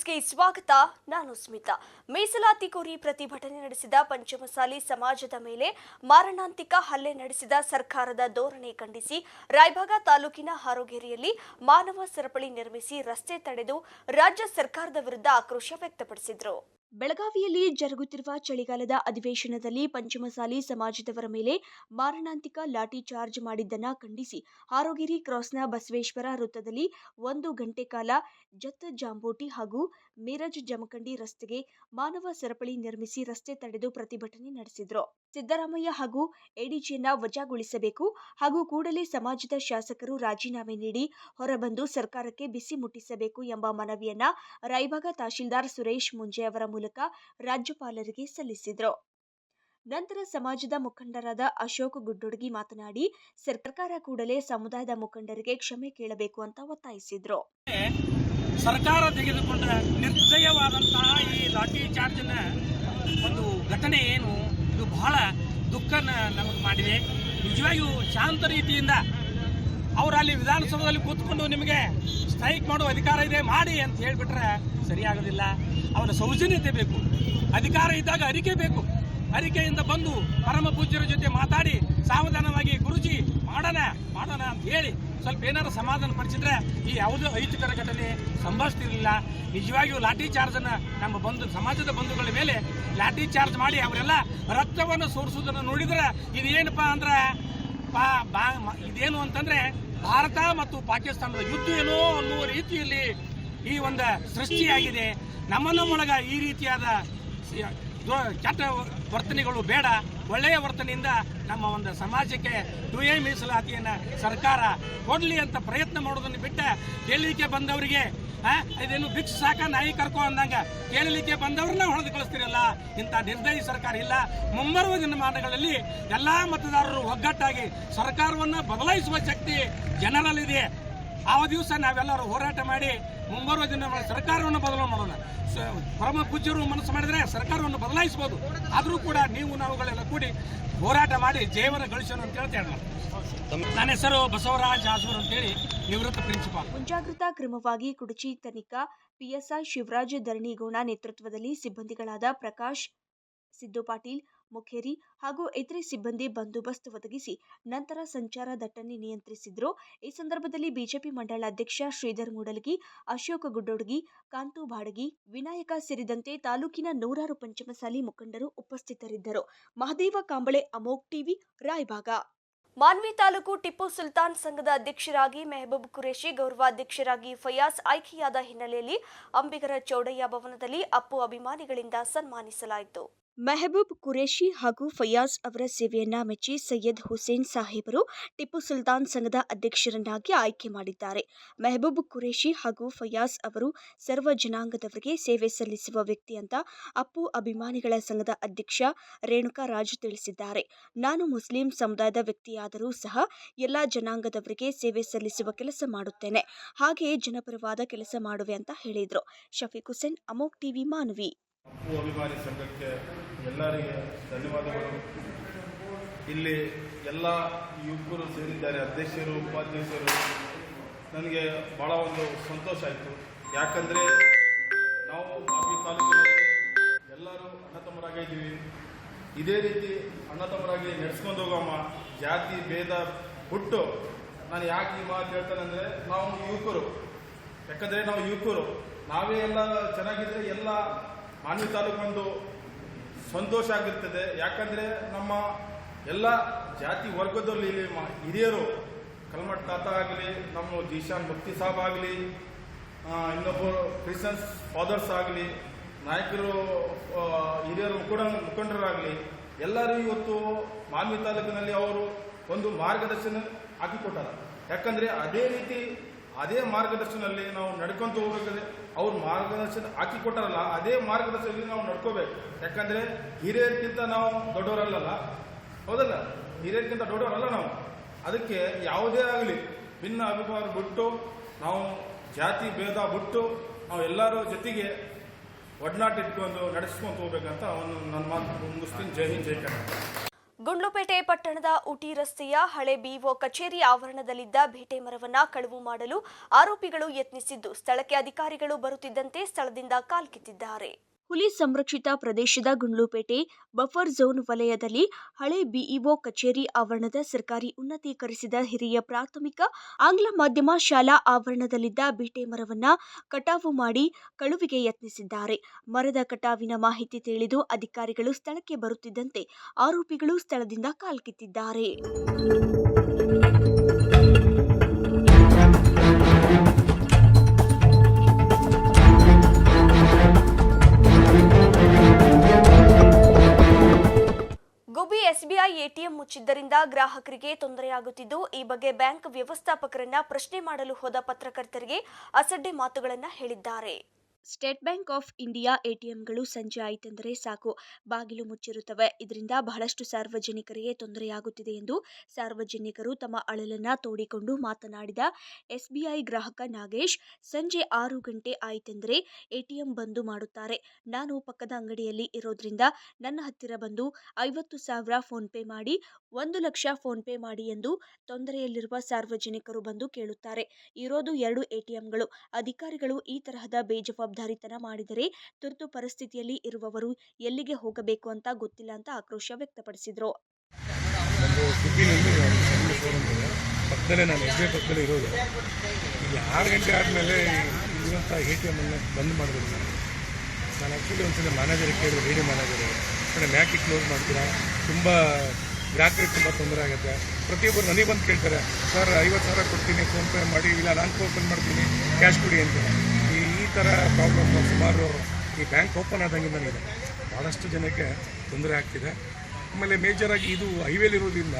ನ್ಯೂಸ್ಗೆ ಸ್ವಾಗತ. ನಾನು ಸ್ಮಿತಾ. ಮೀಸಲಾತಿ ಕೋರಿ ಪ್ರತಿಭಟನೆ ನಡೆಸಿದ ಪಂಚಮಸಾಲಿ ಸಮಾಜದ ಮೇಲೆ ಮಾರಣಾಂತಿಕ ಹಲ್ಲೆ ನಡೆಸಿದ ಸರ್ಕಾರದ ಧೋರಣೆ ಖಂಡಿಸಿ ರಾಯಭಾಗ ತಾಲೂಕಿನ ಹಾರೋಗೇರಿಯಲ್ಲಿ ಮಾನವ ಸರಪಳಿ ನಿರ್ಮಿಸಿ ರಸ್ತೆ ತಡೆದು ರಾಜ್ಯ ಸರ್ಕಾರದ ವಿರುದ್ಧ ಆಕ್ರೋಶ ವ್ಯಕ್ತಪಡಿಸಿದರು. ಬೆಳಗಾವಿಯಲ್ಲಿ ಜರುಗುತ್ತಿರುವ ಚಳಿಗಾಲದ ಅಧಿವೇಶನದಲ್ಲಿ ಪಂಚಮಸಾಲಿ ಸಮಾಜದವರ ಮೇಲೆ ಮಾರಣಾಂತಿಕ ಲಾಠಿ ಚಾರ್ಜ್ ಮಾಡಿದ್ದನ್ನು ಖಂಡಿಸಿ ಹಾರೋಗಿರಿ ಕ್ರಾಸ್ನ ಬಸವೇಶ್ವರ ವೃತ್ತದಲ್ಲಿ ಒಂದು ಗಂಟೆ ಕಾಲ ಜತ್ ಜಾಂಬೋಟಿ ಹಾಗೂ ಮೀರಜ್ ಜಮಖಂಡಿ ರಸ್ತೆಗೆ ಮಾನವ ಸರಪಳಿ ನಿರ್ಮಿಸಿ ರಸ್ತೆ ತಡೆದು ಪ್ರತಿಭಟನೆ ನಡೆಸಿದರು. ಸಿದ್ದರಾಮಯ್ಯ ಹಾಗೂ ಎಡಿಜಿಯನ್ನ ವಜಾಗೊಳಿಸಬೇಕು ಹಾಗೂ ಕೂಡಲೇ ಸಮಾಜದ ಶಾಸಕರು ರಾಜೀನಾಮೆ ನೀಡಿ ಹೊರಬಂದು ಸರ್ಕಾರಕ್ಕೆ ಬಿಸಿ ಮುಟ್ಟಿಸಬೇಕು ಎಂಬ ಮನವಿಯನ್ನ ರಾಯಭಾಗ ತಹಶೀಲ್ದಾರ್ ಸುರೇಶ್ ಮುಂಜೆ ಅವರ ಮೂಲಕ ರಾಜ್ಯಪಾಲರಿಗೆ ಸಲ್ಲಿಸಿದರು. ನಂತರ ಸಮಾಜದ ಮುಖಂಡರಾದ ಅಶೋಕ್ ಗುಡ್ಡೊಡಗಿ ಮಾತನಾಡಿ, ಸರ್ಕಾರ ಕೂಡಲೇ ಸಮುದಾಯದ ಮುಖಂಡರಿಗೆ ಕ್ಷಮೆ ಕೇಳಬೇಕು ಅಂತ ಒತ್ತಾಯಿಸಿದ್ರು. ಸರ್ಕಾರ ತೆಗೆದುಕೊಂಡ ನಿರ್ದಯವಾದಂತಹ ಈ ಲಾಠಿ ಚಾರ್ಜ್ನ ಒಂದು ಘಟನೆ ಏನು, ಇದು ಬಹಳ ದುಃಖನ ನಮಗೆ ಮಾಡಿದೆ. ನಿಜವಾಗಿಯೂ ಶಾಂತ ರೀತಿಯಿಂದ ಅವರು ಅಲ್ಲಿ ವಿಧಾನಸೌಧದಲ್ಲಿ ಕೂತ್ಕೊಂಡು ನಿಮಗೆ ಸ್ಟ್ರೈಕ್ ಮಾಡುವ ಅಧಿಕಾರ ಇದೆ, ಮಾಡಿ ಅಂತ ಹೇಳಿಬಿಟ್ರೆ ಸರಿಯಾಗೋದಿಲ್ಲ. ಅವರ ಸೌಜನ್ಯತೆ ಬೇಕು. ಅಧಿಕಾರ ಇದ್ದಾಗ ಅರಿಕೆ ಬೇಕು. ಅರಿಕೆಯಿಂದ ಬಂದು ಪರಮ ಪೂಜ್ಯರ ಜೊತೆ ಮಾತಾಡಿ ಸಾವಧಾನವಾಗಿ ಗುರುಜಿ ಮಾಡೋಣ ಮಾಡೋಣ ಅಂತ ಹೇಳಿ ಸ್ವಲ್ಪ ಏನಾದ್ರು ಸಮಾಧಾನ ಪಡಿಸಿದ್ರೆ ಈ ಯಾವುದೇ ಅಹಿತಕರ ಘಟನೆ ಸಂಭವಿಸ್ತಿರಲಿಲ್ಲ. ನಿಜವಾಗಿಯೂ ಲಾಠಿ ಚಾರ್ಜನ್ನು ನಮ್ಮ ಬಂಧು, ಸಮಾಜದ ಬಂಧುಗಳ ಮೇಲೆ ಲಾಠಿ ಚಾರ್ಜ್ ಮಾಡಿ ಅವರೆಲ್ಲ ರಕ್ತವನ್ನು ಸೋರಿಸುವುದನ್ನು ನೋಡಿದ್ರೆ ಇದೇನಪ್ಪ ಅಂದ್ರೆ ಪಾ, ಬಾ ಇದೇನು ಅಂತಂದ್ರೆ ಭಾರತ ಮತ್ತು ಪಾಕಿಸ್ತಾನದ ಯುದ್ಧ ಏನೋ ಅನ್ನುವ ರೀತಿಯಲ್ಲಿ ಈ ಒಂದು ಸೃಷ್ಟಿಯಾಗಿದೆ. ನಮ್ಮ ನಮ್ಮೊಳಗ ಈ ರೀತಿಯಾದ ಕೆಟ್ಟ ವರ್ತನೆಗಳು ಬೇಡ. ಒಳ್ಳೆಯ ವರ್ತನೆಯಿಂದ ನಮ್ಮ ಒಂದು ಸಮಾಜಕ್ಕೆ ಎ ಮೀಸಲಾತಿಯನ್ನು ಸರ್ಕಾರ ಕೊಡಲಿ ಅಂತ ಪ್ರಯತ್ನ ಮಾಡೋದನ್ನು ಬಿಟ್ಟ ಕೇಳಲಿಕ್ಕೆ ಬಂದವರಿಗೆ ಇದೇನು ಭಿಕ್ಷ ಸಾಕ ನಾಯಿ ಕರ್ಕೊ ಅಂದಂಗ ಕೇಳಲಿಕ್ಕೆ ಬಂದವ್ರನ್ನ ಹೊಡೆದು ಕಳಿಸ್ತಿರಲ್ಲ? ಇಂಥ ನಿರ್ದಯಿ ಸರ್ಕಾರ ಇಲ್ಲ. ಮುಂಬರುವ ದಿನಮಾನಗಳಲ್ಲಿ ಎಲ್ಲ ಮತದಾರರು ಒಗ್ಗಟ್ಟಾಗಿ ಸರ್ಕಾರವನ್ನು ಬದಲಾಯಿಸುವ ಶಕ್ತಿ ಜನರಲ್ಲಿದೆ. ಆ ದಿವಸ ನಾವೆಲ್ಲರೂ ಹೋರಾಟ ಮಾಡಿ ಮುಂಬರುವ ದಿನ ಸರ್ಕಾರವನ್ನು ಬದಲಾವಣೆ ಮಾಡೋಣ. ಪರಮ ಪೂಜ್ಯರು ಮನಸ್ಸು ಮಾಡಿದರೆ ಸರ್ಕಾರವನ್ನು ಬದಲಾಯಿಸಬಹುದು ಆದರೂ ಕೂಡ ನೀವು ನಾವುಗಳೆಲ್ಲ ಕೂಡಿ ಹೋರಾಟ ಮಾಡಿ ಜೀವನ ಗಳಿಸೋಣ ಅಂತ ಹೇಳ್ತಾ ಹೇಳೋಣ ನನ್ನ ಹೆಸರು ಬಸವರಾಜ್ ಅಂತ ಅಂತೇಳಿ ನಿವೃತ್ತ ಪ್ರಿನ್ಸಿಪಾಲ್ ಮುಂಜಾಗ್ರತಾ ಕ್ರಮವಾಗಿ ಕುಡಚಿ ತನಿಖಾ, ಪಿಎಸ್ಐ ಶಿವರಾಜ್ ಧರಣಿಗೋಣ ನೇತೃತ್ವದಲ್ಲಿ ಸಿಬ್ಬಂದಿಗಳಾದ ಪ್ರಕಾಶ್ ಸಿದ್ದು ಪಾಟೀಲ್ ಮುಖೇರಿ ಹಾಗೂ ಇತರೆ ಸಿಬ್ಬಂದಿ ಬಂದೋಬಸ್ತ್ ಒದಗಿಸಿ ನಂತರ ಸಂಚಾರ ದಟ್ಟಣೆ ನಿಯಂತ್ರಿಸಿದ್ರು. ಈ ಸಂದರ್ಭದಲ್ಲಿ ಬಿಜೆಪಿ ಮಂಡಳ ಅಧ್ಯಕ್ಷ ಶ್ರೀಧರ್ ಮೂಡಲಗಿ, ಅಶೋಕ ಗುಡ್ಡೋಡಗಿ, ಕಾಂತು ಬಾಡಗಿ, ವಿನಾಯಕ ಸೇರಿದಂತೆ ತಾಲೂಕಿನ ನೂರಾರು ಪಂಚಮಸಾಲಿ ಮುಖಂಡರು ಉಪಸ್ಥಿತರಿದ್ದರು. Mahadeva Kamble, Amok TV, Raybag. Manvi taluk Tipu Sultan ಸಂಘದ ಅಧ್ಯಕ್ಷರಾಗಿ ಮೆಹಬೂಬ್ ಖುರೇಶಿ ಗೌರವಾಧ್ಯಕ್ಷರಾಗಿ ಫಯಾಜ್ ಆಯ್ಕೆಯಾದ ಹಿನ್ನೆಲೆಯಲ್ಲಿ ಅಂಬಿಗರ ಚೌಡಯ್ಯ ಭವನದಲ್ಲಿ ಅಪ್ಪು ಅಭಿಮಾನಿಗಳಿಂದ ಸನ್ಮಾನಿಸಲಾಯಿತು. ಮೆಹಬೂಬ್ ಕುರೇಶಿ ಹಾಗೂ ಫಯಾಜ್ ಅವರ ಸೇವೆಯನ್ನ ಮೆಚ್ಚಿ ಸೈಯದ್ ಹುಸೇನ್ ಸಾಹೇಬರು ಟಿಪ್ಪು ಸುಲ್ತಾನ್ ಸಂಘದ ಅಧ್ಯಕ್ಷರನ್ನಾಗಿ ಆಯ್ಕೆ ಮಾಡಿದ್ದಾರೆ. ಮೆಹಬೂಬ್ ಕುರೇಶಿ ಹಾಗೂ ಫಯಾಜ್ ಅವರು ಸರ್ವ ಜನಾಂಗದವರಿಗೆ ಸೇವೆ ಸಲ್ಲಿಸುವ ವ್ಯಕ್ತಿ ಅಂತ ಅಪ್ಪು ಅಭಿಮಾನಿಗಳ ಸಂಘದ ಅಧ್ಯಕ್ಷ ರೇಣುಕಾ ರಾಜ್ ತಿಳಿಸಿದ್ದಾರೆ. ನಾನು ಮುಸ್ಲಿಂ ಸಮುದಾಯದ ವ್ಯಕ್ತಿಯಾದರೂ ಸಹ ಎಲ್ಲ ಜನಾಂಗದವರಿಗೆ ಸೇವೆ ಸಲ್ಲಿಸುವ ಕೆಲಸ ಮಾಡುತ್ತೇನೆ. ಹಾಗೆಯೇ ಜನಪರವಾದ ಕೆಲಸ ಮಾಡುವೆ ಅಂತ ಹೇಳಿದರು. ಶಫೀಕ್ ಹುಸೇನ್, ಅಮೋಕ್ ಟಿವಿ, ಮಾನವಿ. ಅಪ್ಪು ಅಭಿಮಾನಿ ಸಂಘಕ್ಕೆ ಎಲ್ಲರಿಗೆ ಧನ್ಯವಾದಗಳು. ಇಲ್ಲಿ ಎಲ್ಲ ಯುವಕರು ಸೇರಿದ್ದಾರೆ, ಅಧ್ಯಕ್ಷರು, ಉಪಾಧ್ಯಕ್ಷರು. ನನಗೆ ಬಹಳ ಒಂದು ಸಂತೋಷ ಆಯಿತು. ಯಾಕಂದರೆ ನಾವು ಮಾಗಡಿ ತಾಲೂಕಿನಲ್ಲಿ ಎಲ್ಲರೂ ಅಣ್ಣ ಇದ್ದೀವಿ. ಇದೇ ರೀತಿ ಅಣ್ಣ ತಮ್ಮರಾಗಿ ನಡೆಸ್ಕೊಂಡು ಹೋಗಮ್ಮ. ಜಾತಿ, ಭೇದ ಬಿಟ್ಟು ನಾನು ಯಾಕೆ ಈ ಮಾತು ಹೇಳ್ತೇನೆ ಅಂದರೆ ನಾವು ಯುವಕರು. ಯಾಕಂದರೆ ನಾವು ಯುವಕರು. ನಾವೇ ಎಲ್ಲ ಚೆನ್ನಾಗಿದ್ರೆ ಎಲ್ಲ ಮಾನ್ವಿ ತಾಲೂಕೊಂದು ಸಂತೋಷ ಆಗಿರ್ತದೆ. ಯಾಕಂದ್ರೆ ನಮ್ಮ ಎಲ್ಲ ಜಾತಿ ವರ್ಗದಲ್ಲಿ ಇಲ್ಲಿ ಹಿರಿಯರು, ಕಲ್ಮಠ ತಾತ ಆಗಲಿ, ನಮ್ಮ ಜೀಶಾನ್ ಮುಕ್ತಿ ಸಾಬ್ ಆಗಲಿ ಇನ್ನೊಬ್ಬ ಕ್ರಿಶ್ಚಿಯನ್ಸ್ ಫಾದರ್ಸ್ ಆಗಲಿ, ನಾಯಕರು ಹಿರಿಯರು ಮುಖಂಡ, ಮುಖಂಡರಾಗಲಿ, ಎಲ್ಲರೂ ಇವತ್ತು ಮಾನ್ವಿ ತಾಲೂಕಿನಲ್ಲಿ ಅವರು ಒಂದು ಮಾರ್ಗದರ್ಶನ ಹಾಕಿಕೊಟ್ಟಾರ. ಯಾಕಂದ್ರೆ ಅದೇ ರೀತಿ ಅದೇ ಮಾರ್ಗದರ್ಶನದಲ್ಲಿ ನಾವು ನಡ್ಕೊಂತ ಹೋಗ್ಬೇಕಾದ್ರೆ ಅವ್ರು ಮಾರ್ಗದರ್ಶನ ಹಾಕಿಕೊಟ್ಟಾರಲ್ಲ ಅದೇ ಮಾರ್ಗದರ್ಶನದಲ್ಲಿ ನಾವು ನಡ್ಕೋಬೇಕು. ಯಾಕಂದ್ರೆ ಹಿರಿಯರಿಗಿಂತ ನಾವು ದೊಡ್ಡವರಲ್ಲ ಹೌದಲ್ಲ? ಹಿರಿಯರಿಗಿಂತ ದೊಡ್ಡವರಲ್ಲ ನಾವು. ಅದಕ್ಕೆ ಯಾವುದೇ ಆಗಲಿ, ಭಿನ್ನ ಅಭಿಪ್ರಾಯ ಬಿಟ್ಟು, ನಾವು ಜಾತಿ ಭೇದ ಬಿಟ್ಟು, ನಾವು ಎಲ್ಲರೂ ಜೊತೆಗೆ ಒಡನಾಟ ಇಟ್ಕೊಂಡು ನಡೆಸ್ಕೊಂತ ಹೋಗ್ಬೇಕಂತ ಅವನು ನನ್ನ ಮಾತು ಮುಗಿಸ್ತೀನಿ. ಜೈ ಹಿಂದ್, ಜೈ ಕನ್ನಡ ಗುಂಡ್ಲುಪೇಟೆ ಪಟ್ಟಣದ ಉಟಿ ರಸ್ತೆಯ ಹಳೆ ಬಿಒ ಕಚೇರಿ ಆವರಣದಲ್ಲಿದ್ದ ಬೇಟೆ ಮರವನ್ನ ಕಳವು ಮಾಡಲು ಆರೋಪಿಗಳು ಯತ್ನಿಸಿದ್ದು, ಸ್ಥಳಕ್ಕೆ ಅಧಿಕಾರಿಗಳು ಬರುತ್ತಿದ್ದಂತೆ ಸ್ಥಳದಿಂದ ಕಾಲ್ಕಿತ್ತಿದ್ದಾರೆ. ಹುಲಿ ಸಂರಕ್ಷಿತ ಪ್ರದೇಶದ ಗುಂಡ್ಲುಪೇಟೆ ಬಫರ್ ಝೋನ್ ವಲಯದಲ್ಲಿ ಹಳೆ ಬಿಇಒ ಕಚೇರಿ ಆವರಣದ ಸರ್ಕಾರಿ ಉನ್ನತೀಕರಿಸಿದ ಹಿರಿಯ ಪ್ರಾಥಮಿಕ ಆಂಗ್ಲ ಮಾಧ್ಯಮ ಶಾಲಾ ಆವರಣದಲ್ಲಿದ್ದ ಬೀಟೆ ಮರವನ್ನ ಕಟಾವು ಮಾಡಿ ಕಳುವಿಗೆ ಯತ್ನಿಸಿದ್ದಾರೆ. ಮರದ ಕಟಾವಿನ ಮಾಹಿತಿ ತಿಳಿದು ಅಧಿಕಾರಿಗಳು ಸ್ಥಳಕ್ಕೆ ಬರುತ್ತಿದ್ದಂತೆ ಆರೋಪಿಗಳು ಸ್ಥಳದಿಂದ ಕಾಲ್ಕಿತ್ತಿದ್ದಾರೆ. ಗುಬ್ಬಿ ಎಸ್ಬಿಐ ಎಟಿಎಂ ಮುಚ್ಚಿದ್ದರಿಂದ ಗ್ರಾಹಕರಿಗೆ ತೊಂದರೆಯಾಗುತ್ತಿದ್ದು, ಈ ಬಗ್ಗೆ ಬ್ಯಾಂಕ್ ವ್ಯವಸ್ಥಾಪಕರನ್ನ ಪ್ರಶ್ನೆ ಮಾಡಲು ಹೋದ ಪತ್ರಕರ್ತರಿಗೆ ಅಸಡ್ಡೆ ಮಾತುಗಳನ್ನು ಹೇಳಿದ್ದಾರೆ. ಸ್ಟೇಟ್ ಬ್ಯಾಂಕ್ ಆಫ್ ಇಂಡಿಯಾ ಎಟಿಎಂಗಳು ಸಂಜೆ ಆಯಿತೆಂದರೆ ಸಾಕು. ಬಾಗಿಲು ಮುಚ್ಚಿರುತ್ತವೆ. ಇದರಿಂದ ಬಹಳಷ್ಟು ಸಾರ್ವಜನಿಕರಿಗೆ ತೊಂದರೆಯಾಗುತ್ತಿದೆ ಎಂದು ಸಾರ್ವಜನಿಕರು ತಮ್ಮ ಅಳಲನ್ನ ತೋಡಿಕೊಂಡು ಮಾತನಾಡಿದ ಎಸ್ಬಿಐ ಗ್ರಾಹಕ ನಾಗೇಶ್, ಸಂಜೆ ಆರು ಗಂಟೆ ಆಯಿತೆಂದರೆ ಎಟಿಎಂ ಬಂದು ಮಾಡುತ್ತಾರೆ. ನಾನು ಪಕ್ಕದ ಅಂಗಡಿಯಲ್ಲಿ ಇರೋದ್ರಿಂದ ನನ್ನ ಹತ್ತಿರ ಬಂದು ಐವತ್ತು ಸಾವಿರ ಫೋನ್ಪೇ ಮಾಡಿ, ಒಂದು ಲಕ್ಷ ಫೋನ್ಪೇ ಮಾಡಿ ಎಂದು ತೊಂದರೆಯಲ್ಲಿರುವ ಸಾರ್ವಜನಿಕರು ಬಂದು ಕೇಳುತ್ತಾರೆ. ಇರೋದು ಎರಡು ಎಟಿಎಂಗಳು ಅಧಿಕಾರಿಗಳು ಈ ತರಹದ ಬೇಜವಾಬ್ದಾರಿತನ ಮಾಡಿದರೆ ತುರ್ತು ಪರಿಸ್ಥಿತಿಯಲ್ಲಿ ಇರುವವರು ಎಲ್ಲಿಗೆ ಹೋಗಬೇಕು ಅಂತ ಗೊತ್ತಿಲ್ಲ ಅಂತ ಆಕ್ರೋಶ ವ್ಯಕ್ತಪಡಿಸಿದರು. ಪಕ್ಕದಲ್ಲೇ ನಾನು ಎಸ್ ಬಿ ಇರೋದು. ಗಂಟೆ ಆದಮೇಲೆ ಇರುವಂಥ ಎ ಟಿ ಬಂದ್ ನಾನು. ನಾನು ಆ್ಯಕ್ಚುಲಿ ಒಂದ್ಸಲ ಮ್ಯಾನೇಜರ್ ಕೇಳಿದೆ ರೇಡಿಯೋ ಮ್ಯಾನೇಜರ್ ಮೇಡಮ್ ಯಾಕೆ ಕ್ಲೋಸ್ ಮಾಡ್ತೀರಾ? ತುಂಬ ಗ್ರಾಹಕರಿಗೆ ತುಂಬ ತೊಂದರೆ ಆಗುತ್ತೆ. ಪ್ರತಿಯೊಬ್ಬರು ನನಗೆ ಬಂದು ಕೇಳ್ತಾರೆ, ಸರ್, ಐವತ್ತು ಸಾವಿರ ಕೊಡ್ತೀನಿ ಫೋನ್ಪೇ ಮಾಡಿ, ಇಲ್ಲ ನಾನು ಓಪನ್ ಮಾಡ್ತೀನಿ ಕ್ಯಾಶ್ ಕೊಡಿ ಅಂತ. ಥರ ಪ್ರಾಬ್ಲಮ್ ಸುಮಾರು ಈ ಬ್ಯಾಂಕ್ ಓಪನ್ ಆದಂಗಿಂದನೇ ಇದೆ. ಭಾಳಷ್ಟು ಜನಕ್ಕೆ ತೊಂದರೆ ಆಗ್ತಿದೆ. ಆಮೇಲೆ ಮೇಜರಾಗಿ ಇದು ಹೈವೇಲಿರೋದ್ರಿಂದ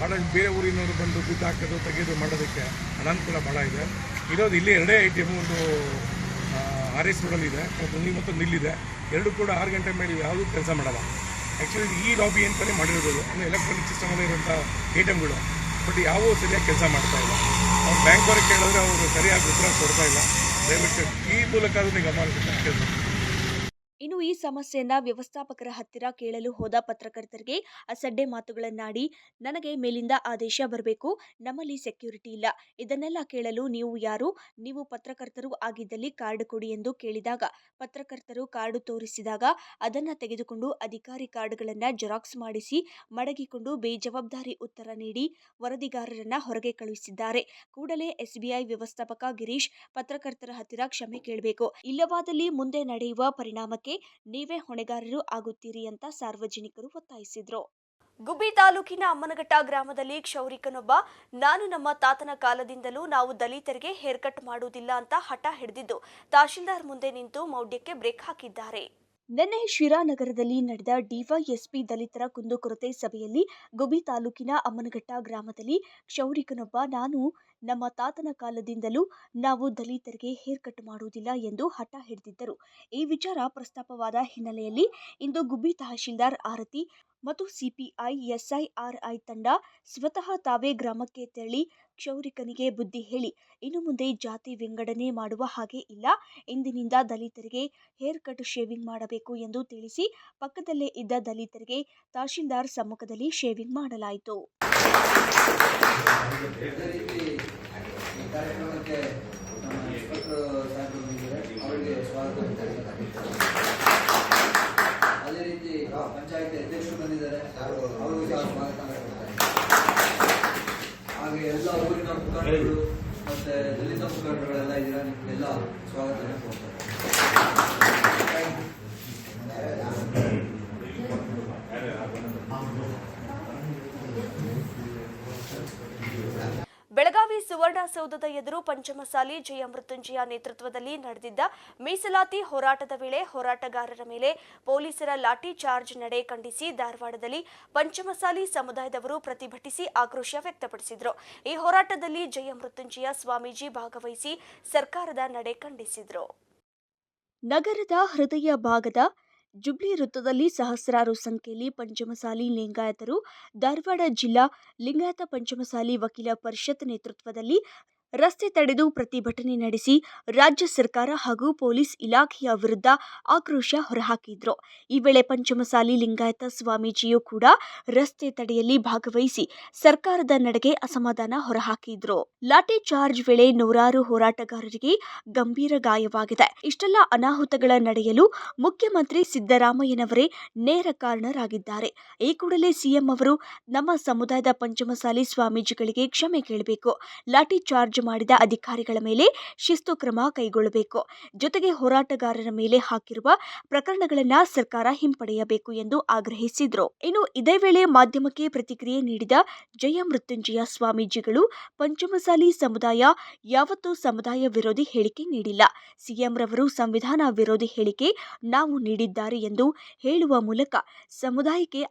ಭಾಳ ಬೇರೆ ಊರಿನವರು ಬಂದು ದುಡ್ಡು ಹಾಕೋದು ತೆಗೆಯೋದು ಮಾಡೋದಕ್ಕೆ ಅನಾನುಕೂಲ ಭಾಳ ಇದೆ. ಇರೋದು ಇಲ್ಲಿ ಎರಡೇ ಐ ಟಿ ಎಂ ಒಂದು ಆರ್ ಎಸ್ ರೋಡಲ್ಲಿ ಇದೆ. ಒಂದು ಮತ್ತೊಂದು ನಿಲ್ಲಿದೆ. ಎರಡು ಕೂಡ ಆರು ಗಂಟೆ ಮೇಲೆ ಯಾವುದೂ ಕೆಲಸ ಮಾಡಲ್ಲ. ಆ್ಯಕ್ಚುಲಿ ಈ ಲಾಬಿ ಅಂತಲೇ ಮಾಡಿರೋದು. ಅಂದರೆ ಎಲೆಕ್ಟ್ರಾನಿಕ್ ಸಿಸ್ಟಮಲ್ಲಿ ಇರುವಂಥ ಎ ಟಿ ಎಮ್ಗಳು ಬಟ್ ಯಾವ ಸರಿಯಾಗಿ ಕೆಲಸ ಮಾಡ್ತಾ ಇಲ್ಲ. ಅವ್ರು ಬ್ಯಾಂಕ್ ಅವ್ರಿಗೆ ಕೇಳಿದ್ರೆ ಅವರು ಸರಿಯಾಗಿ ಉತ್ತರ ಕೊಡ್ತಾ ಇಲ್ಲ. ದಯವಿಟ್ಟು ಈ ಮೂಲಕ ಅದನ್ನು ಗಮನ ಕೇಳ್ಬೋದು ಇನ್ನು ಈ ಸಮಸ್ಯೆಯನ್ನ ವ್ಯವಸ್ಥಾಪಕರ ಹತ್ತಿರ ಕೇಳಲು ಹೋದ ಪತ್ರಕರ್ತರಿಗೆ ಅಸಡ್ಡೆ ಮಾತುಗಳನ್ನಾಡಿ ನನಗೆ ಮೇಲಿಂದ ಆದೇಶ ಬರಬೇಕು. ನಮ್ಮಲ್ಲಿ ಸೆಕ್ಯೂರಿಟಿ ಇಲ್ಲ. ಇದನ್ನೆಲ್ಲ ಕೇಳಲು ನೀವು ಯಾರು? ನೀವು ಪತ್ರಕರ್ತರು ಆಗಿದ್ದಲ್ಲಿ ಕಾರ್ಡ್ ಕೊಡಿ ಎಂದು ಕೇಳಿದಾಗ, ಪತ್ರಕರ್ತರು ಕಾರ್ಡು ತೋರಿಸಿದಾಗ ಅದನ್ನು ತೆಗೆದುಕೊಂಡು ಅಧಿಕಾರಿ ಕಾರ್ಡ್ಗಳನ್ನು ಜೆರಾಕ್ಸ್ ಮಾಡಿಸಿ, ಮಡಗಿಕೊಂಡು ಬೇಜವಾಬ್ದಾರಿ ಉತ್ತರ ನೀಡಿ ವರದಿಗಾರರನ್ನ ಹೊರಗೆ ಕಳುಹಿಸಿದ್ದಾರೆ. ಕೂಡಲೇ ಎಸ್ಬಿಐ ವ್ಯವಸ್ಥಾಪಕ ಗಿರೀಶ್ ಪತ್ರಕರ್ತರ ಹತ್ತಿರ ಕ್ಷಮೆ ಕೇಳಬೇಕು. ಇಲ್ಲವಾದಲ್ಲಿ ಮುಂದೆ ನಡೆಯುವ ಪರಿಣಾಮಕ್ಕೆ ನೀವೇ ಹೊಣೆಗಾರರು ಆಗುತ್ತೀರಿ ಅಂತ ಸಾರ್ವಜನಿಕರು ಒತ್ತಾಯಿಸಿದ್ರು. ಗುಬ್ಬಿ ತಾಲೂಕಿನ ಅಮ್ಮನಘಟ್ಟ ಗ್ರಾಮದಲ್ಲಿ ಕ್ಷೌರಿಕನೊಬ್ಬ ನಾನು ನಮ್ಮ ತಾತನ ಕಾಲದಿಂದಲೂ ನಾವು ದಲಿತರಿಗೆ ಹೇರ್ ಕಟ್ ಮಾಡುವುದಿಲ್ಲ ಅಂತ ಹಠ ಹಿಡಿದಿದ್ದು ತಹಶೀಲ್ದಾರ್ ಮುಂದೆ ನಿಂತು ಮೌಢ್ಯಕ್ಕೆ ಬ್ರೇಕ್ ಹಾಕಿದ್ದಾರೆ. ನಿನ್ನೆ ಶಿರಾನಗರದಲ್ಲಿ ನಡೆದ ಡಿವೈಎಸ್ಪಿ ದಲಿತರ ಕುಂದುಕೊರತೆ ಸಭೆಯಲ್ಲಿ ಗುಬಿ ತಾಲೂಕಿನ ಅಮ್ಮನಘಟ್ಟ ಗ್ರಾಮದಲ್ಲಿ ಕ್ಷೌರಿಕನೊಬ್ಬ ನಾನು ನಮ್ಮ ತಾತನ ಕಾಲದಿಂದಲೂ ನಾವು ದಲಿತರಿಗೆ ಹೇರ್ ಕಟ್ ಮಾಡುವುದಿಲ್ಲ ಎಂದು ಹಠ ಹಿಡಿದಿದ್ದರು. ಈ ವಿಚಾರ ಪ್ರಸ್ತಾಪವಾದ ಹಿನ್ನೆಲೆಯಲ್ಲಿ ಇಂದು ಗುಬ್ಬಿ ತಹಶೀಲ್ದಾರ್ ಆರತಿ ಮತ್ತು ಸಿಪಿಐ, ಎಸ್ಐಆರ್ಐ ತಂಡ ಸ್ವತಃ ತಾವೇ ಗ್ರಾಮಕ್ಕೆ ತೆರಳಿ ಕ್ಷೌರಿಕನಿಗೆ ಬುದ್ಧಿ ಹೇಳಿ, ಇನ್ನು ಮುಂದೆ ಜಾತಿ ವಿಂಗಡಣೆ ಮಾಡುವ ಹಾಗೆ ಇಲ್ಲ. ಇಂದಿನಿಂದ ದಲಿತರಿಗೆ ಹೇರ್ ಕಟ್ ಶೇವಿಂಗ್ ಮಾಡಬೇಕು ಎಂದು ತಿಳಿಸಿ ಪಕ್ಕದಲ್ಲೇ ಇದ್ದ ದಲಿತರಿಗೆ ತಹಶೀಲ್ದಾರ್ ಸಮ್ಮುಖದಲ್ಲಿ ಶೇವಿಂಗ್ ಮಾಡಲಾಯಿತು. ಈ ಕಾರ್ಯಕ್ರಮಕ್ಕೆ ನಮ್ಮ ಸ್ವಾಗತ ಅದೇ ರೀತಿ ಪಂಚಾಯತ್ ಅಧ್ಯಕ್ಷರು ಬಂದಿದ್ದಾರೆ. ಹಾಗೆ ಎಲ್ಲ ಊರಿನ ಮುಖಂಡರು ಮತ್ತೆ ದಲಿತ ಮುಖಂಡರುಗಳೆಲ್ಲ ಇದ್ದೀರಾ? ನಿಮಗೆಲ್ಲ ಸ್ವಾಗತ ಕೊಡ್ತಾರೆ ಸುವರ್ಣಸೌಧದ ಎದುರು ಪಂಚಮಸಾಲಿ ಜಯಮೃತ್ಯುಂಜಯ ನೇತೃತ್ವದಲ್ಲಿ ನಡೆದಿದ್ದ ಮೀಸಲಾತಿ ಹೋರಾಟದ ವೇಳೆ ಹೋರಾಟಗಾರರ ಮೇಲೆ ಪೊಲೀಸರ ಲಾಠಿ ಚಾರ್ಜ್ ನಡೆ ಖಂಡಿಸಿ ಧಾರವಾಡದಲ್ಲಿ ಪಂಚಮಸಾಲಿ ಸಮುದಾಯದವರು ಪ್ರತಿಭಟಿಸಿ ಆಕ್ರೋಶ ವ್ಯಕ್ತಪಡಿಸಿದರು. ಈ ಹೋರಾಟದಲ್ಲಿ ಜಯಮೃತ್ಯುಂಜಯ ಸ್ವಾಮೀಜಿ ಭಾಗವಹಿಸಿ ಸರ್ಕಾರದ ನಡೆ ಖಂಡಿಸಿದರು. ನಗರದ ಹೃದಯ ಭಾಗದ ಜುಬ್ಲಿ ವೃತ್ತದಲ್ಲಿ ಸಹಸ್ರಾರು ಸಂಖ್ಯೆಯಲ್ಲಿ ಪಂಚಮಸಾಲಿ ಲಿಂಗಾಯತರು ಧಾರವಾಡ ಜಿಲ್ಲಾ ಲಿಂಗಾಯತ ಪಂಚಮಸಾಲಿ ವಕೀಲ ಪರಿಷತ್ ನೇತೃತ್ವದಲ್ಲಿ ರಸ್ತೆ ತಡೆದು ಪ್ರತಿಭಟನೆ ನಡೆಸಿ ರಾಜ್ಯ ಸರ್ಕಾರ ಹಾಗೂ ಪೊಲೀಸ್ ಇಲಾಖೆಯ ವಿರುದ್ಧ ಆಕ್ರೋಶ ಹೊರಹಾಕಿದ್ರು. ಈ ವೇಳೆ ಪಂಚಮಸಾಲಿ ಲಿಂಗಾಯತ ಸ್ವಾಮೀಜಿಯು ಕೂಡ ರಸ್ತೆ ತಡೆಯಲ್ಲಿ ಭಾಗವಹಿಸಿ ಸರ್ಕಾರದ ನಡೆಗೆ ಅಸಮಾಧಾನ ಹೊರಹಾಕಿದ್ರು. ಲಾಠಿ ಚಾರ್ಜ್ ವೇಳೆ ನೂರಾರು ಹೋರಾಟಗಾರರಿಗೆ ಗಂಭೀರ ಗಾಯವಾಗಿದೆ. ಇಷ್ಟೆಲ್ಲ ಅನಾಹುತಗಳ ನಡೆಯಲು ಮುಖ್ಯಮಂತ್ರಿ ಸಿದ್ದರಾಮಯ್ಯನವರೇ ನೇರ ಕಾರಣರಾಗಿದ್ದಾರೆ. ಈ ಕೂಡಲೇ ಸಿಎಂ ಅವರು, ನಮ್ಮ ಸಮುದಾಯದ ಪಂಚಮಸಾಲಿ ಸ್ವಾಮೀಜಿಗಳಿಗೆ ಕ್ಷಮೆ ಕೇಳಬೇಕು. ಲಾಠಿ ಚಾರ್ಜ್ ಮಾಡಿದ ಅಧಿಕಾರಿಗಳ ಮೇಲೆ ಶಿಸ್ತು ಕ್ರಮ ಕೈಗೊಳ್ಳಬೇಕು. ಜೊತೆಗೆ ಹೋರಾಟಗಾರರ ಮೇಲೆ ಹಾಕಿರುವ ಪ್ರಕರಣಗಳನ್ನು ಸರ್ಕಾರ ಹಿಂಪಡೆಯಬೇಕು ಎಂದು ಆಗ್ರಹಿಸಿದರು. ಇನ್ನು ಇದೇ ವೇಳೆ ಮಾಧ್ಯಮಕ್ಕೆ ಪ್ರತಿಕ್ರಿಯೆ ನೀಡಿದ ಜಯ ಮೃತ್ಯುಂಜಯ ಸ್ವಾಮೀಜಿಗಳು ಪಂಚಮಸಾಲಿ ಸಮುದಾಯ ಯಾವತ್ತೂ ಸಮುದಾಯ ವಿರೋಧಿ ಹೇಳಿಕೆ ನೀಡಿಲ್ಲ. ಸಿಎಂ ರವರು ಸಂವಿಧಾನ ವಿರೋಧಿ ಹೇಳಿಕೆ ನಾವು ನೀಡಿದ್ದಾರೆ ಎಂದು ಹೇಳುವ ಮೂಲಕ ಸಮುದಾಯಕ್ಕೆ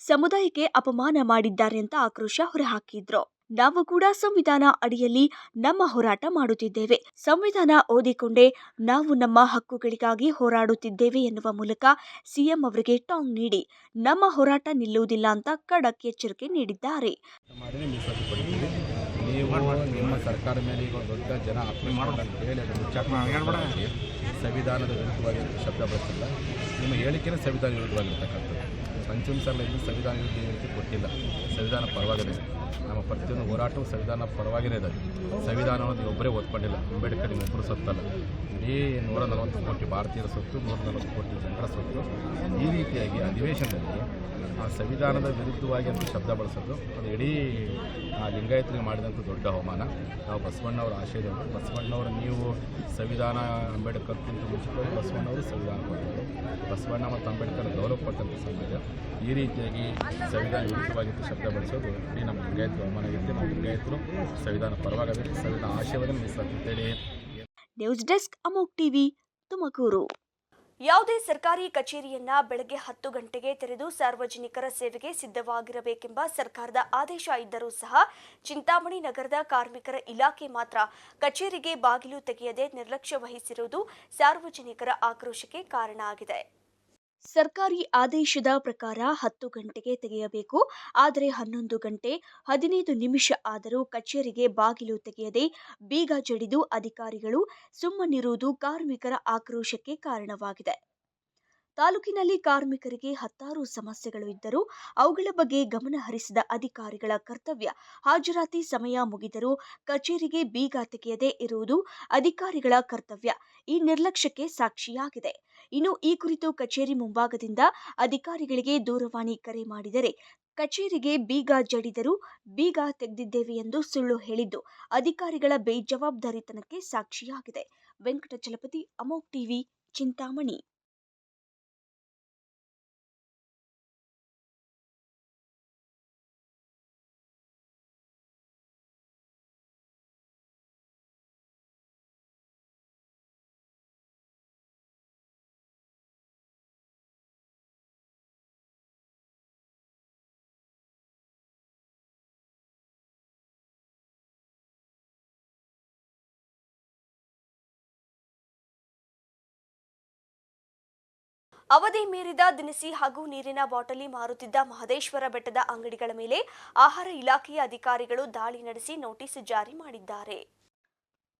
ಸಮುದಾಯಕ್ಕೆ ಅಪಮಾನ ಮಾಡಿದ್ದಾರೆ ಅಂತ ಆಕ್ರೋಶ ಹೊರಹಾಕಿದ್ರು. ನಾವು ಕೂಡ ಸಂವಿಧಾನ ಅಡಿಯಲ್ಲಿ ನಮ್ಮ ಹೋರಾಟ ಮಾಡುತ್ತಿದ್ದೇವೆ. ಸಂವಿಧಾನ ಓದಿಕೊಂಡೇ ನಾವು ನಮ್ಮ ಹಕ್ಕುಗಳಿಗಾಗಿ ಹೋರಾಡುತ್ತಿದ್ದೇವೆ ಎನ್ನುವ ಮೂಲಕ ಸಿಎಂ ಅವರಿಗೆ ಟಾಂಗ್ ನೀಡಿ ನಮ್ಮ ಹೋರಾಟ ನಿಲ್ಲುವುದಿಲ್ಲ ಅಂತ ಖಡಕ್ ಎಚ್ಚರಿಕೆ ನೀಡಿದ್ದಾರೆ. ನಿಮ್ಮ ಸರ್ಕಾರ ಮೇಲೆ ಈಗ ದೊಡ್ಡ ಜನ ಸಂವಿಧಾನದ ವಿರುದ್ಧವಾಗಿ ಶಬ್ದ ಬಳಸಿಲ್ಲ ನಿಮ್ಮ ಹೇಳಿಕೆನೇ ಸಂವಿಧಾನ ವಿರುದ್ಧವಾಗಿರ್ತಕ್ಕಂಥದ್ದು. ಪಂಚಮ ಸಾಲಿನಲ್ಲಿ ಸಂವಿಧಾನ ವಿರುದ್ಧ ಕೊಟ್ಟಿಲ್ಲ? ಸಂವಿಧಾನ ಪರವಾಗಿದೆ. ನಮ್ಮ ಪ್ರತಿಯೊಂದು ಹೋರಾಟವು ಸಂವಿಧಾನ ಪರವಾಗಿದೆ ಇದೆ. ಸಂವಿಧಾನ ಅನ್ನೋದು ಒಬ್ಬರೇ ಓದ್ಕೊಂಡಿಲ್ಲ ಅಂಬೇಡ್ಕರ್ ಒಬ್ಬರು ಸೊತ್ತಲ್ಲ. ಇಡೀ ನೂರ ನಲವತ್ತು ಕೋಟಿ ಭಾರತೀಯರ ಸೊತ್ತು, ನೂರ ನಲವತ್ತು ಕೋಟಿ ಜನರ ಸೊತ್ತು. ಈ ರೀತಿಯಾಗಿ ಅಧಿವೇಶನದಲ್ಲಿ ಆ ಸಂವಿಧಾನದ ವಿರುದ್ಧವಾಗಿ ಅಂತ ಶಬ್ದ ಬಳಸೋದು, ಅದು ಇಡೀ ಆ ಲಿಂಗಾಯತರಿಗೆ ಮಾಡಿದಂಥ ದೊಡ್ಡ ಅವಮಾನ. ನಾವು ಬಸವಣ್ಣವರ ಆಶಯದವರು ಬಸವಣ್ಣವರು ನೀವು ಸಂವಿಧಾನ ಅಂಬೇಡ್ಕರ್ಗಿಂತ ಮುಂಚಿತವಾಗಿ ಬಸವಣ್ಣವರು ಸಂವಿಧಾನ ಕೊಟ್ಟರು. ಬಸವಣ್ಣ ಮತ್ತು ಅಂಬೇಡ್ಕರ್ ಗೌರವ ಕೊಟ್ಟಂಥ ಸಮಾಜ ಈ ರೀತಿಯಾಗಿ ಸಂವಿಧಾನ ವಿರುದ್ಧವಾಗಿ ಶಬ್ದ ಬಳಸೋದು ಇಡೀ ನಮ್ಮ ಲಿಂಗಾಯತರು ಅವಮಾನ ಇರುತ್ತೆ ನಾವು ಲಿಂಗಾಯತರು ಸಂವಿಧಾನ ಪರವಾಗಬೇಕು ಸಂವಿಧಾನ ಆಶಯವನ್ನು ಮೀಸಲಾತಿ ಅಂತೇಳಿ news desk Amok TV Tumakuru. ಯಾವುದೇ ಸರ್ಕಾರಿ ಕಚೇರಿಯನ್ನ ಬೆಳಗ್ಗೆ ಹತ್ತು ಗಂಟೆಗೆ ತೆರೆದು ಸಾರ್ವಜನಿಕರ ಸೇವೆಗೆ ಸಿದ್ಧವಾಗಿರಬೇಕೆಂಬ ಸರ್ಕಾರದ ಆದೇಶ ಇದ್ದರೂ ಸಹ ಚಿಂತಾಮಣಿ ನಗರದ ಕಾರ್ಮಿಕರ ಇಲಾಖೆ ಮಾತ್ರ ಕಚೇರಿಗೆ ಬಾಗಿಲು ತೆಗೆಯದೆ ನಿರ್ಲಕ್ಷ್ಯ ವಹಿಸಿರುವುದು ಸಾರ್ವಜನಿಕರ ಆಕ್ರೋಶಕ್ಕೆ ಕಾರಣ ಆಗಿದೆ. ಸರ್ಕಾರಿ ಆದೇಶದ ಪ್ರಕಾರ ಹತ್ತು ಗಂಟೆಗೆ ತೆಗೆಯಬೇಕು. ಆದರೆ ಹನ್ನೊಂದು ಗಂಟೆ ಹದಿನೈದು ನಿಮಿಷ ಆದರೂ ಕಚೇರಿಗೆ ಬಾಗಿಲು ತೆಗೆಯದೆ ಬೀಗ ಜಡಿದು ಅಧಿಕಾರಿಗಳು ಸುಮ್ಮನಿರುವುದು ಕಾರ್ಮಿಕರ ಆಕ್ರೋಶಕ್ಕೆ ಕಾರಣವಾಗಿದೆ. ತಾಲೂಕಿನಲ್ಲಿ ಕಾರ್ಮಿಕರಿಗೆ ಹತ್ತಾರು ಸಮಸ್ಯೆಗಳು ಇದ್ದರೂ ಅವುಗಳ ಬಗ್ಗೆ ಗಮನ ಹರಿಸಿದ ಅಧಿಕಾರಿಗಳ ಕರ್ತವ್ಯ ಹಾಜರಾತಿ ಸಮಯ ಮುಗಿದರೂ ಕಚೇರಿಗೆ ಬೀಗ ತೆಗೆಯದೇ ಇರುವುದು ಅಧಿಕಾರಿಗಳ ಕರ್ತವ್ಯ. ಈ ನಿರ್ಲಕ್ಷ್ಯಕ್ಕೆ ಸಾಕ್ಷಿಯಾಗಿದೆ. ಇನ್ನು ಈ ಕುರಿತು ಕಚೇರಿ ಮುಂಭಾಗದಿಂದ ಅಧಿಕಾರಿಗಳಿಗೆ ದೂರವಾಣಿ ಕರೆ ಮಾಡಿದರೆ ಕಚೇರಿಗೆ ಬೀಗ ಜಡಿದರೂ ಬೀಗ ತೆಗೆದಿದ್ದೇವೆ ಎಂದು ಸುಳ್ಳು ಹೇಳಿದ್ದು ಅಧಿಕಾರಿಗಳ ಬೇಜವಾಬ್ದಾರಿತನಕ್ಕೆ ಸಾಕ್ಷಿಯಾಗಿದೆ. ವೆಂಕಟಚಲಪತಿ, ಅಮೋಕ್ ಟಿವಿ, ಚಿಂತಾಮಣಿ. ಅವಧಿ ಮೀರಿದ ದಿನಸಿ ಹಾಗೂ ನೀರಿನ ಬಾಟಲಿ ಮಾರುತ್ತಿದ್ದ ಮಹದೇಶ್ವರ ಬೆಟ್ಟದ ಅಂಗಡಿಗಳ ಮೇಲೆ ಆಹಾರ ಇಲಾಖೆಯ ಅಧಿಕಾರಿಗಳು ದಾಳಿ ನಡೆಸಿ ನೋಟಿಸ್ ಜಾರಿ ಮಾಡಿದ್ದಾರೆ.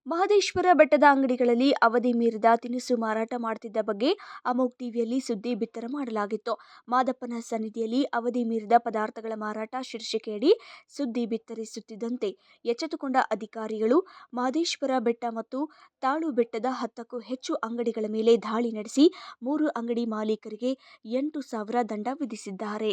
ಮಹದೇಶ್ವರ ಬೆಟ್ಟದ ಅಂಗಡಿಗಳಲ್ಲಿ ಅವಧಿ ಮೀರಿದ ತಿನಿಸು ಮಾರಾಟ ಮಾಡುತ್ತಿದ್ದ ಬಗ್ಗೆ ಅಮೋಕ್ ಟಿವಿಯಲ್ಲಿ ಸುದ್ದಿ ಬಿತ್ತರ ಮಾಡಲಾಗಿತ್ತು. ಮಾದಪ್ಪನ ಸನ್ನಿಧಿಯಲ್ಲಿ ಅವಧಿ ಮೀರಿದ ಪದಾರ್ಥಗಳ ಮಾರಾಟ ಶೀರ್ಷಿಕೆಯಡಿ ಸುದ್ದಿ ಬಿತ್ತರಿಸುತ್ತಿದ್ದಂತೆ ಎಚ್ಚೆತ್ತುಕೊಂಡ ಅಧಿಕಾರಿಗಳು, ಮಹದೇಶ್ವರ ಬೆಟ್ಟ ಮತ್ತು ತಾಳು ಬೆಟ್ಟದ ಹತ್ತಕ್ಕೂ ಹೆಚ್ಚು ಅಂಗಡಿಗಳ ಮೇಲೆ ದಾಳಿ ನಡೆಸಿ ಮೂರು ಅಂಗಡಿ ಮಾಲೀಕರಿಗೆ ಎಂಟು ಸಾವಿರ ದಂಡ ವಿಧಿಸಿದ್ದಾರೆ.